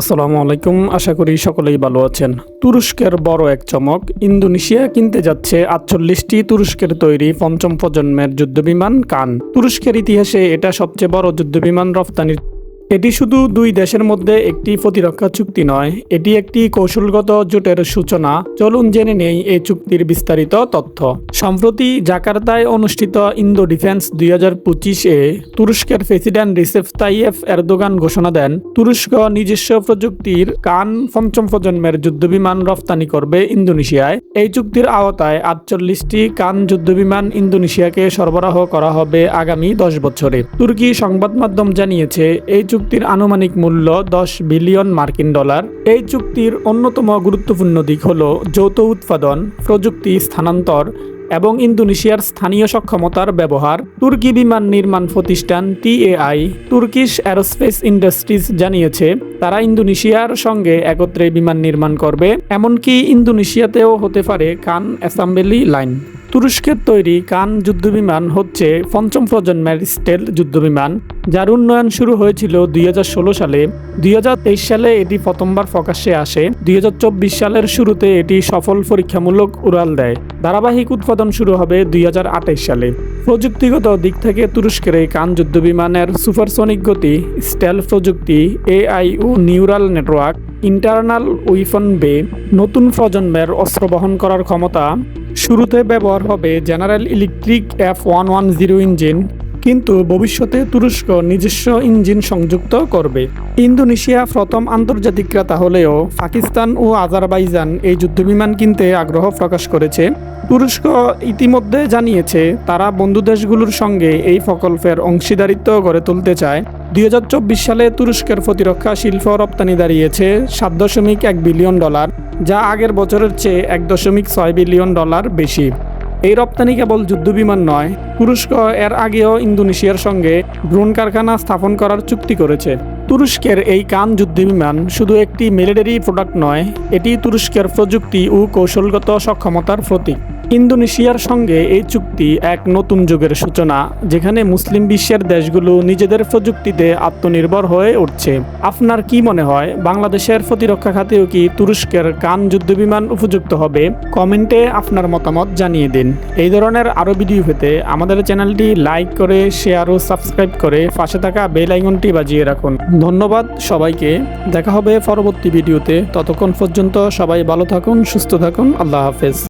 আসসালামু আলাইকুম, আশা করি সকলেই ভালো আছেন। তুরস্কের বড় এক চমক, ইন্দোনেশিয়া কিনতে যাচ্ছে আটচল্লিশটি তুরস্কের তৈরি পঞ্চম প্রজন্মের যুদ্ধবিমান কান। তুরস্কের ইতিহাসে এটা সবচেয়ে বড় যুদ্ধবিমান রফতানির এটি শুধু দুই দেশের মধ্যে একটি প্রতিরক্ষা চুক্তি নয়, এটি একটি কৌশলগত জোটের সূচনা। চলুন জেনে নেই এই চুক্তির বিস্তারিত তথ্য। সম্প্রতি জাকার্তায় অনুষ্ঠিত ইন্দো ডিফেন্স দুই হাজার পঁচিশে তুরস্কের প্রেসিডেন্ট রিসেফ তাইয়েফ এরদোগান ঘোষণা দেন, তুরস্ক নিজস্ব প্রযুক্তির কান পঞ্চম প্রজন্মের যুদ্ধবিমান রফতানি করবে ইন্দোনেশিয়ায়। এই চুক্তির আওতায় আটচল্লিশটি কান যুদ্ধবিমান ইন্দোনেশিয়াকে সরবরাহ করা হবে আগামী দশ বছরে। তুর্কি সংবাদ মাধ্যম জানিয়েছে, এই চুক্তির আনুমানিক মূল্য দশ বিলিয়ন মার্কিন ডলার। এই চুক্তির অন্যতম গুরুত্বপূর্ণ দিক হল যৌথ উৎপাদন, প্রযুক্তি স্থানান্তর এবং ইন্দোনেশিয়ার স্থানীয় সক্ষমতার ব্যবহার। তুর্কি বিমান নির্মাণ প্রতিষ্ঠান টিএআই তুর্কিশ অ্যারোস্পেস ইন্ডাস্ট্রিজ জানিয়েছে, তারা ইন্দোনেশিয়ার সঙ্গে একত্রে বিমান নির্মাণ করবে, এমনকি ইন্দোনেশিয়াতেও হতে পারে কান অ্যাসেম্বলি লাইন। তুরস্কের তৈরি কান যুদ্ধবিমান হচ্ছে পঞ্চম প্রজন্মের স্টেল যুদ্ধবিমান, যার উন্নয়ন শুরু হয়েছিল দুই হাজার ষোলো সালে। দুই হাজার তেইশ সালে এটি প্রথমবার প্রকাশ্যে আসে। দুই হাজার চব্বিশ সালের শুরুতে এটি সফল পরীক্ষামূলক উড়াল দেয়। ধারাবাহিক উৎপাদন শুরু হবে দুই সালে। প্রযুক্তিগত দিক থেকে তুরস্কের এই কান যুদ্ধবিমানের সুপারসনিক গতি, স্টেল প্রযুক্তি, এআই ও neural network, internal weapon bay, নতুন প্রজন্মের অস্ত্র বহন করার ক্ষমতা শুরুতে ব্যবহার হবে general electric F one one zero engine কিন্তু ভবিষ্যতে তুরস্ক নিজস্ব ইঞ্জিন সংযুক্ত করবে। ইন্দোনেশিয়া প্রথম আন্তর্জাতিক ক্রেতা হলেও পাকিস্তান ও আজারবাইজান এই যুদ্ধবিমান কিনতে আগ্রহ প্রকাশ করেছে। তুরস্ক ইতিমধ্যে জানিয়েছে, তারা বন্ধু দেশগুলোর সঙ্গে এই প্রকল্পের অংশীদারিত্ব গড়ে তুলতে চায়। দুই হাজার চব্বিশ সালে তুরস্কের প্রতিরক্ষা শিল্প রপ্তানি দাঁড়িয়েছে সাত দশমিক এক বিলিয়ন ডলার, যা আগের বছরের চেয়ে এক দশমিক ছয় বিলিয়ন ডলার বেশি। এই রপ্তানি কেবল যুদ্ধবিমান নয়, তুরস্ক এর আগেও ইন্দোনেশিয়ার সঙ্গে ড্রোন কারখানা স্থাপন করার চুক্তি করেছে। তুরস্কের এই কান যুদ্ধবিমান শুধু একটি মিলিটারি প্রোডাক্ট নয়, এটি তুরস্কের প্রযুক্তি ও কৌশলগত সক্ষমতার প্রতীক। ইন্দোনেশিয়ার সঙ্গে এই চুক্তি এক নতুন যুগের সূচনা, যেখানে মুসলিম বিশ্বের দেশগুলো নিজেদের প্রযুক্তিতে আত্মনির্ভর হয়ে উঠছে। আপনার কি মনে হয়, বাংলাদেশের প্রতিরক্ষা খাতেও কি তুরস্কের কান যুদ্ধবিমান উপযুক্ত হবে? কমেন্টে আপনার মতামত জানিয়ে দিন। এই ধরনের আরও ভিডিও পেতে আমাদের চ্যানেলটি লাইক করে, শেয়ার ও সাবস্ক্রাইব করে পাশে থাকা বেল আইকনটি বাজিয়ে রাখুন। ধন্যবাদ সবাইকে। দেখা হবে পরবর্তী ভিডিওতে। ততক্ষণ পর্যন্ত সবাই ভালো থাকুন, সুস্থ থাকুন। আল্লাহ হাফেজ।